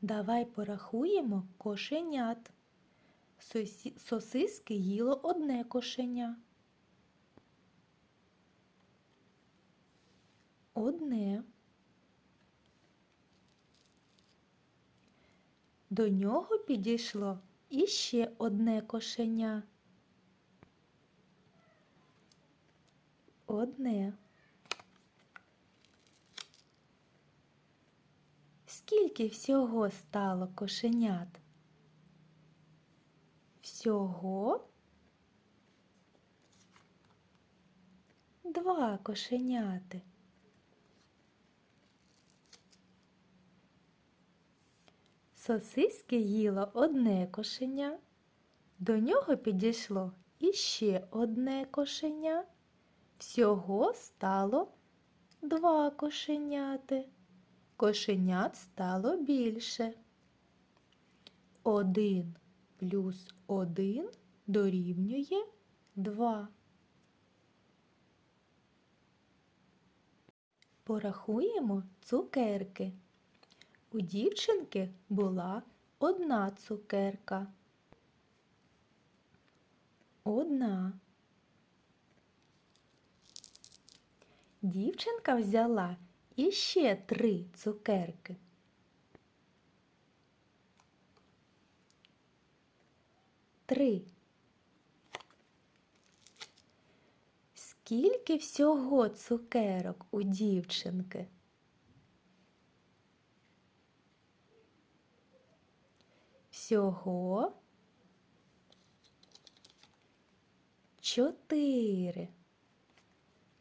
Давай порахуємо кошенят. Сосиски їло одне кошеня. Одне. До нього підійшло іще одне кошеня. Одне. Скільки всього стало кошенят? Всього два кошеняти. Сосиски їло одне кошеня, до нього підійшло іще одне кошеня. Всього стало два кошеняти. Кошенят стало більше. Один плюс один дорівнює два. Порахуємо цукерки. У дівчинки була одна цукерка. Одна. Дівчинка взяла іще три цукерки. Три. Скільки всього цукерок у дівчинки? Всього чотири.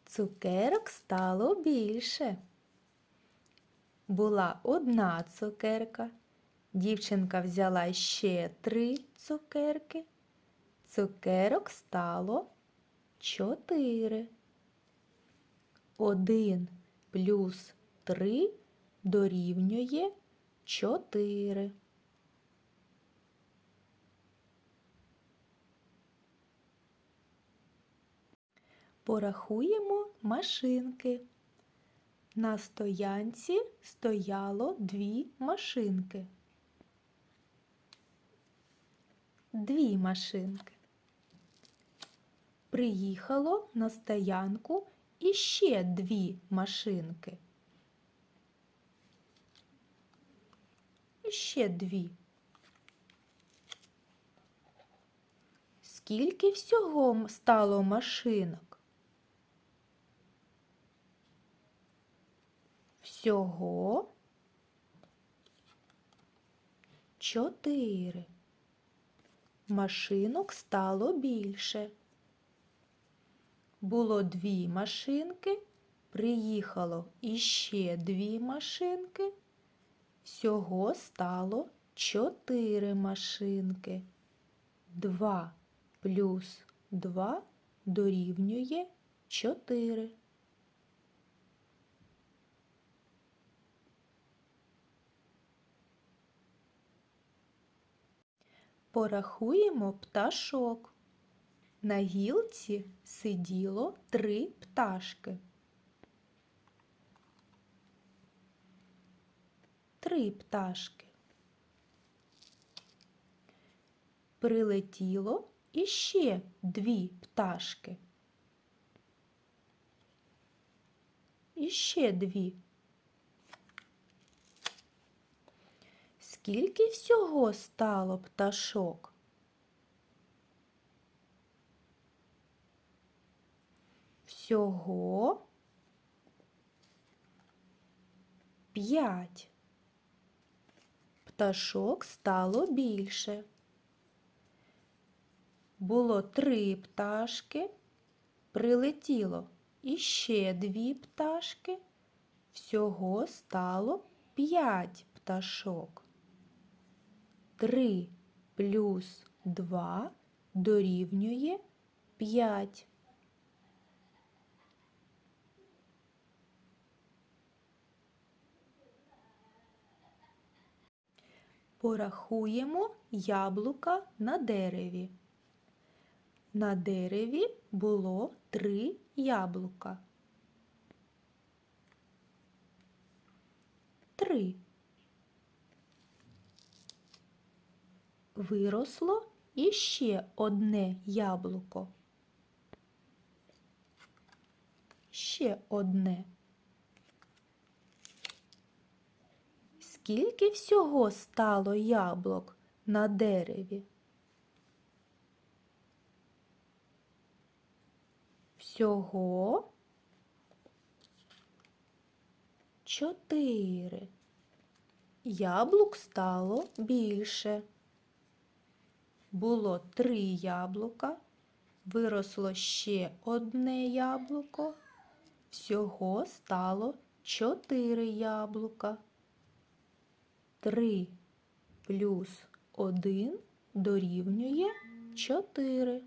Цукерок стало більше. Була одна цукерка. Дівчинка взяла ще три цукерки. Цукерок стало чотири. Один плюс три дорівнює чотири. Порахуємо машинки. На стоянці стояло дві машинки. Дві машинки. Приїхало на стоянку іще дві машинки. Іще дві. Скільки всього стало машинок? Всього чотири. Машинок стало більше. Було дві машинки, приїхало іще дві машинки. Всього стало чотири машинки. Два плюс два дорівнює чотири. Порахуємо пташок. На гілці сиділо три пташки. Три пташки. Прилетіло іще дві пташки. Іще дві. Скільки всього стало пташок? Всього п'ять. Пташок стало більше. Було три пташки, прилетіло іще дві пташки. Всього стало п'ять пташок. Три плюс два дорівнює п'ять. Порахуємо яблука на дереві. На дереві було три яблука. Три. Виросло іще одне яблуко. Ще одне. Скільки всього стало яблук на дереві? Всього чотири. Яблук стало більше. Було три яблука, виросло ще одне яблуко. Всього стало чотири яблука. Три плюс один дорівнює чотири.